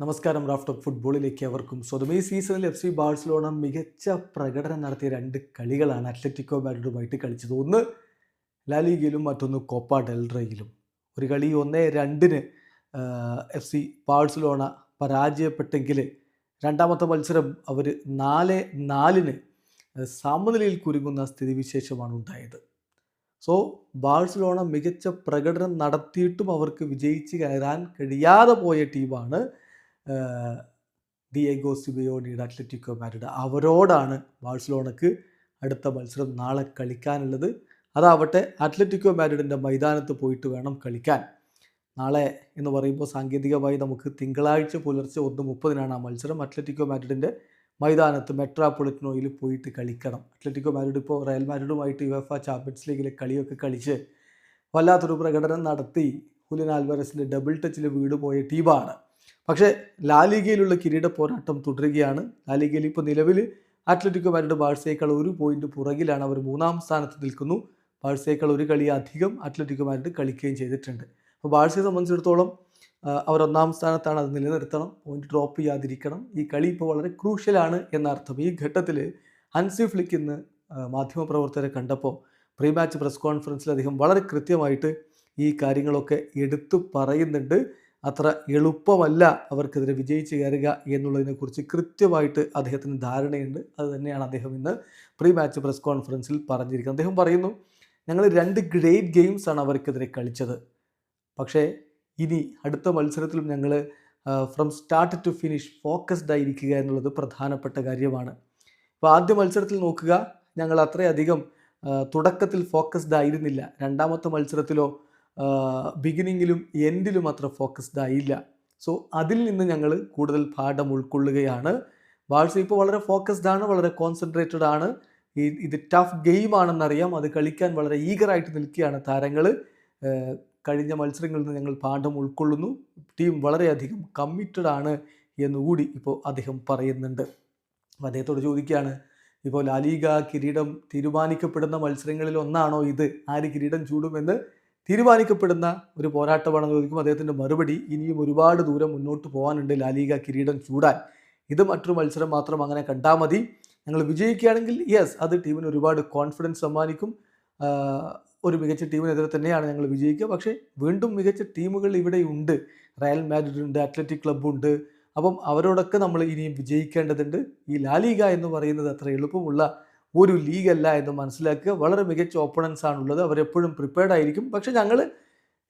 നമസ്കാരം raft of ഫുട്ബോളിലേക്ക് അവർക്കും സ്വതമേ സീസണിൽ എഫ് സി ബാഴ്സലോണ മികച്ച പ്രകടനം നടത്തിയ രണ്ട് കളികളാണ് അത്ലറ്റിക്കോ മാഡ്രിഡുമായിട്ട് കളിച്ചത്. ഒന്ന് ലാലിഗയിലും മറ്റൊന്ന് കോപ്പ ഡെൽറയിലും ഒരു കളി ഒന്നേ രണ്ടിന് എഫ് സി ബാഴ്സലോണ പരാജയപ്പെട്ടെങ്കിൽ രണ്ടാമത്തെ മത്സരം അവർ നാല് നാലിന് സമനിലയിൽ കുരുങ്ങുന്ന സ്ഥിതിവിശേഷമാണ് ഉണ്ടായത്. സോ ബാഴ്സലോണ മികച്ച പ്രകടനം നടത്തിയിട്ടും അവർക്ക് വിജയിച്ച് കയറാൻ കഴിയാതെ പോയ ടീമാണ് ഡിയേഗോ സിബിയോണിയുടെ അത്ലറ്റിക്കോ മാഡ്രിഡ് അവരോടാണ് ബാഴ്സലോണക്ക് അടുത്ത മത്സരം നാളെ കളിക്കാനുള്ളത്. അതാവട്ടെ അത്ലറ്റിക്കോ മാരിഡിന്റെ മൈതാനത്ത് പോയിട്ട് വേണം കളിക്കാൻ. നാളെ എന്ന് പറയുമ്പോൾ സാങ്കേതികമായി നമുക്ക് തിങ്കളാഴ്ച പുലർച്ചെ ഒന്ന് മുപ്പതിനാണ് ആ മത്സരം. അത്ലറ്റിക്കോ മാരിഡിന്റെ മൈതാനത്ത് മെട്രാപൊളിറ്റനോയിൽ പോയിട്ട് കളിക്കണം. അത്ലറ്റിക്കോ മാരിഡ് ഇപ്പോൾ റയൽ മാഡ്രിഡുമായിട്ട് യുഎഫ ചാമ്പ്യൻസ് ലീഗിലെ കളിയൊക്കെ കളിച്ച് വല്ലാത്തൊരു പ്രകടനം നടത്തി. ഹുലിൻ ഡബിൾ ടച്ചിൽ വീട് പോയ ടീമാണ് പക്ഷേ ലാലിഗയിലുള്ള കിരീട പോരാട്ടം തുടരുകയാണ്. ലാലിഗയിൽ ഇപ്പോൾ നിലവിൽ അത്ലറ്റിക്കോ മാഡ്രിഡ് ബാഴ്സയേക്കാൾ ഒരു പോയിന്റ് പുറകിലാണ് അവർ മൂന്നാം സ്ഥാനത്ത് നിൽക്കുന്നു. ബാഴ്സയേക്കാൾ ഒരു കളി അധികം അത്ലറ്റിക്കോ മാഡ്രിഡ് കളിക്കുകയും ചെയ്തിട്ടുണ്ട്. അപ്പോൾ ബാഴ്സയെ സംബന്ധിച്ചിടത്തോളം അവർ ഒന്നാം സ്ഥാനത്താണ് അത് നിലനിർത്തണം. പോയിന്റ് ഡ്രോപ്പ് ചെയ്യാതിരിക്കണം. ഈ കളി ഇപ്പോൾ വളരെ ക്രൂഷ്യലാണ് എന്നർത്ഥം. ഈ ഘട്ടത്തിൽ ഹൻസി ഫ്ലിക്ക് ഇന്ന് മാധ്യമപ്രവർത്തകരെ കണ്ടപ്പോൾ പ്രീ മാച്ച് പ്രസ് കോൺഫറൻസിൽ അദ്ദേഹം വളരെ കൃത്യമായിട്ട് ഈ കാര്യങ്ങളൊക്കെ എടുത്തു പറയുന്നുണ്ട്. അത്ര എളുപ്പമല്ല അവർക്കെതിരെ വിജയിച്ച് കയറുക എന്നുള്ളതിനെക്കുറിച്ച് കൃത്യമായിട്ട് അദ്ദേഹത്തിന് ധാരണയുണ്ട്. അത് തന്നെയാണ് അദ്ദേഹം ഇന്ന് പ്രീ മാച്ച് പ്രസ് കോൺഫറൻസിൽ പറഞ്ഞിരിക്കുന്നത്. അദ്ദേഹം പറയുന്നു ഞങ്ങൾ രണ്ട് ഗ്രേറ്റ് ഗെയിംസാണ് അവർക്കെതിരെ കളിച്ചത്. പക്ഷേ ഇനി അടുത്ത മത്സരത്തിലും ഞങ്ങൾ from start to finish focused ആയിരിക്കുക എന്നുള്ളത് പ്രധാനപ്പെട്ട കാര്യമാണ്. അപ്പോൾ ആദ്യ മത്സരത്തിൽ നോക്കുക ഞങ്ങൾ അത്രയധികം തുടക്കത്തിൽ ഫോക്കസ്ഡ് ആയിരുന്നില്ല. രണ്ടാമത്തെ മത്സരത്തിലോ ബിഗിനിങ്ങിലും എൻഡിലും അത്ര ഫോക്കസ്ഡ് ആയില്ല. സോ അതിൽ നിന്ന് ഞങ്ങൾ കൂടുതൽ പാഠം ഉൾക്കൊള്ളുകയാണ്. ബാഴ്സ ഇപ്പോൾ വളരെ ഫോക്കസ്ഡ് ആണ് വളരെ കോൺസെൻട്രേറ്റഡ് ആണ്. ഇത് ടഫ് ഗെയിം ആണെന്നറിയാം. അത് കളിക്കാൻ വളരെ ഈഗറായിട്ട് നിൽക്കുകയാണ് താരങ്ങൾ കഴിഞ്ഞ മത്സരങ്ങളിൽ നിന്ന് ഞങ്ങൾ പാഠം ഉൾക്കൊള്ളുന്നു. ടീം വളരെയധികം കമ്മിറ്റഡ് ആണ് എന്നുകൂടി ഇപ്പോൾ അദ്ദേഹം പറയുന്നുണ്ട്. അദ്ദേഹത്തോട് ചോദിക്കുകയാണ് ഇപ്പോൾ ലാലിഗ കിരീടം തീരുമാനിക്കപ്പെടുന്ന മത്സരങ്ങളിൽ ഒന്നാണോ ഇത്? ആര് കിരീടം ചൂടുമെന്ന് തീരുമാനിക്കപ്പെടുന്ന ഒരു പോരാട്ടമാണെന്ന് ചോദിക്കും അദ്ദേഹത്തിന്റെ മറുപടി ഇനിയും ഒരുപാട് ദൂരം മുന്നോട്ട് പോകാനുണ്ട് ലാലിഗ കിരീടം ചൂടാൻ. ഇത് മറ്റൊരു മത്സരം മാത്രം അങ്ങനെ കണ്ടാൽ മതി. ഞങ്ങൾ വിജയിക്കുകയാണെങ്കിൽ യെസ് അത് ടീമിന് ഒരുപാട് കോൺഫിഡൻസ് സമ്മാനിക്കും. ഒരു മികച്ച ടീമിനെതിരെ തന്നെയാണ് ഞങ്ങൾ വിജയിക്കുക. പക്ഷേ വീണ്ടും മികച്ച ടീമുകൾ ഇവിടെയുണ്ട്. റയൽ മാഡ്രിഡ് ഉണ്ട് അത്ലറ്റിക് ക്ലബ്ബ് ഉണ്ട് അപ്പം അവരോടൊക്കെ നമ്മൾ ഇനിയും വിജയിക്കേണ്ടതുണ്ട്. ഈ ലാലിഗ എന്ന് പറയുന്നത് അത്ര എളുപ്പമുള്ള ഒരു ലീഗല്ല എന്ന് മനസ്സിലാക്കുക. വളരെ മികച്ച ഓപ്പണൻസ് ആണുള്ളത്. അവരെപ്പോഴും പ്രിപ്പയർഡ് ആയിരിക്കും. പക്ഷേ ഞങ്ങൾ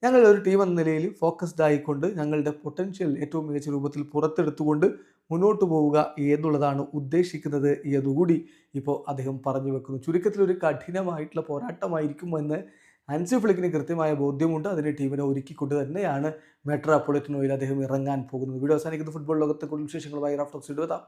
ഞങ്ങൾ ഒരു ടീം എന്ന നിലയിൽ ഫോക്കസ്ഡ് ആയിക്കൊണ്ട് ഞങ്ങളുടെ പൊട്ടൻഷ്യൽ ഏറ്റവും മികച്ച രൂപത്തിൽ പുറത്തെടുത്തുകൊണ്ട് മുന്നോട്ട് പോവുക എന്നുള്ളതാണ് ഉദ്ദേശിക്കുന്നത് എന്നുകൂടി ഇപ്പോൾ അദ്ദേഹം പറഞ്ഞു വെക്കുന്നു. ചുരുക്കത്തിൽ ഒരു കഠിനമായിട്ടുള്ള പോരാട്ടമായിരിക്കുമെന്ന് അൻസി ഫ്ലിക്കിന് കൃത്യമായ ബോധ്യമുണ്ട്. അതിന് ടീമിനെ ഒരുക്കിക്കൊണ്ട് തന്നെയാണ് മെട്രോപൊളിറ്റനോയിൽ അദ്ദേഹം ഇറങ്ങാൻ പോകുന്നത്. വീഡിയോ അവസാനിക്കുന്ന. ഫുട്ബോൾ ലോകത്തെ കൂടുതൽ വിശേഷങ്ങളുമായി റാഫ്റ്റോക്സ് ഇടുവതാം.